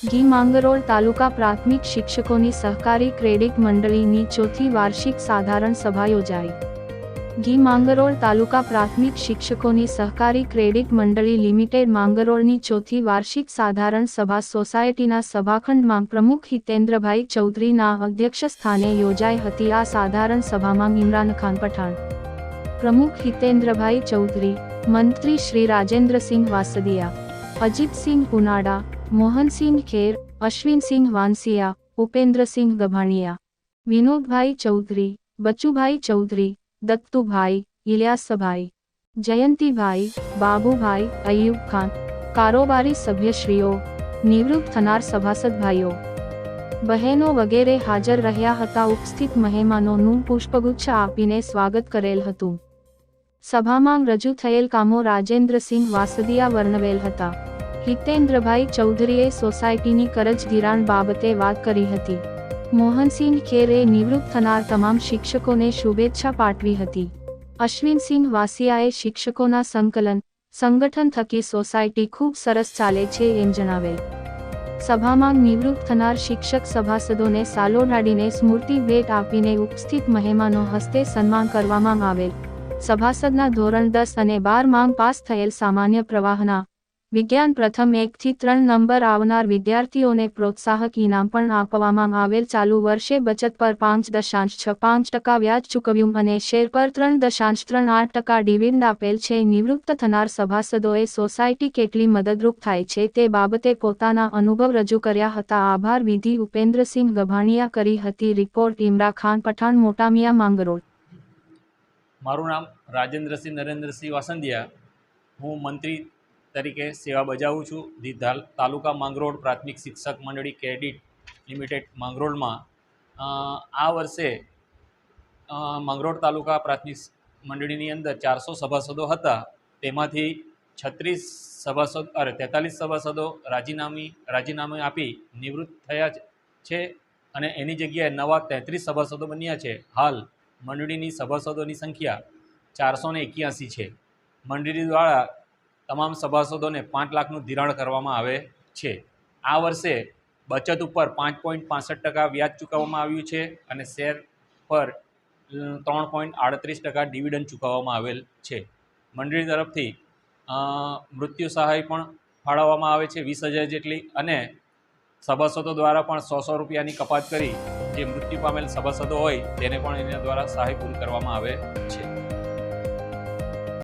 ગી માંગરોળ તાલુકા પ્રાથમિક શિક્ષકોની સહકારી ક્રેડિટ મંડળીની ચોથી વાર્ષિક સાધારણ સભા યોજાઈ. ગી માંગરોળ તાલુકા પ્રાથમિક શિક્ષકોની સહકારી ક્રેડિટ મંડળી લિમિટેડ માંગરોળની ચોથી વાર્ષિક સાધારણ સભા સોસાયટીના સભાખંડમાં પ્રમુખ હિતેન્દ્રભાઈ ચૌધરીના અધ્યક્ષસ્થાને યોજાઈ હતી. આ સાધારણ સભામાં ઇમરાન ખાન પઠાણ, પ્રમુખ હિતેન્દ્રભાઈ ચૌધરી, મંત્રી શ્રી રાજેન્દ્રસિંહ વાસદિયા, અજીતસિંહ પુનાડા મોહનસિંહ ખેર, અશ્વિનસિંહ વાંસિયા, ઉપેન્દ્રસિંહ ગભાણિયા, વિનોદભાઈ ચૌધરી, બચુભાઈ ચૌધરી, દત્તુભાઈ, ઇલિયાસભાઈ, જયંતિભાઈ, બાબુભાઈ, અયુબ ખાન, કારોબારી સભ્યશ્રીઓ, નિવૃત્ત થનાર સભાસદભાઈઓ. બહેનો વગેરે હાજર રહ્યા હતા ઉપસ્થિત મહેમાનોનું પુષ્પગુચ્છ આપીને સ્વાગત કરેલ હતું. સભામાં રજૂ થયેલ કામો રાજેન્દ્રસિંહ વાસદિયા વર્ણવેલ હતા. હિતેન્દ્રભાઈ ચૌધરીએ સોસાયટીની કરજ ધિરાણ બાબતે વાત કરી હતી. મોહનસિંહ ખેરે નિવૃત્ત થનાર તમામ શિક્ષકોને શુભેચ્છા પાઠવી હતી. અશ્વિનસિંહ વાસિયાએ શિક્ષકોના સંકલન, સંગઠન થકી સોસાયટી ખૂબ સરસ ચાલે છે એમ જણાવેલ. સભામાં નિવૃત્ત થનાર શિક્ષક સભાસદોને સાલોડાડીને સ્મૃતિ ભેટ આપીને ઉપસ્થિત મહેમાનો હસ્તે સન્માન કરવામાં આવેલ. સભાસદના ધોરણ દસ અને બાર માંગ પાસ થયેલ સામાન્ય પ્રવાહના વિજ્ઞાન પ્રથમ એકથી ત્રણ નંબર આવનાર વિદ્યાર્થીઓને પ્રોત્સાહક ઇનામ પણ આપવામાં આવેલ ચાલુ વર્ષે બચત પર પાંચ દશાંશ છ પાંચ ટકા વ્યાજ ચૂકવ્યું અને શેર પર ત્રણ દશાંશ ત્રણ આઠ ટકા ડિવિડન્ડ આપેલ છે. નિવૃત્ત થનાર સભાસદોએ સોસાયટી કેટલી મદદરૂપ થાય છે તે બાબતે પોતાના અનુભવ રજૂ કર્યા હતા. આભાર વિધિ ઉપેન્દ્રસિંહ ગભાણિયા કરી હતી રિપોર્ટ. ઇમરા ખાન પઠાણ, મોટામિયા માંગરોળ. મારું નામ રાજેન્દ્રસિંહ નરેન્દ્રસિંહ વાસંદિયા હું મંત્રી તરીકે સેવા બજાવું છું. ધી તાલુકા માંગરોળ પ્રાથમિક શિક્ષક મંડળી ક્રેડિટ લિમિટેડ માંગરોળમાં આ વર્ષે માંગરોળ તાલુકા પ્રાથમિક મંડળીની અંદર ચારસો સભાસદો હતા. તેમાંથી છત્રીસ સભાસદ, અરે, તેતાલીસ સભાસદો રાજીનામી, રાજીનામું આપી નિવૃત્ત થયા છે અને એની જગ્યાએ નવા તેત્રીસ સભાસદો બન્યા છે. હાલ મંડળીની સભાસદોની સંખ્યા ચારસો ને એક્યાસી છે. મંડળી દ્વારા તમામ સભાસદોને પાંચ લાખનું ધિરાણ કરવામાં આવે છે. આ વર્ષે બચત ઉપર પાંચ પોઈન્ટ પાસઠ ટકા વ્યાજ ચૂકવવામાં આવ્યું છે અને શેર પર ત્રણ પોઈન્ટ આડત્રીસ ટકા ડિવિડન્ડ ચૂકવવામાં આવેલ છે. મંડળી તરફથી મૃત્યુ સહાય પણ ફાળવવામાં આવે છે વીસ હજાર જેટલી અને સભાસદો દ્વારા પણ સો સો રૂપિયાની કપાત કરી જે મૃત્યુ પામેલ સભાસદો હોય તેને પણ એના દ્વારા સહાય પૂરી કરવામાં આવે છે.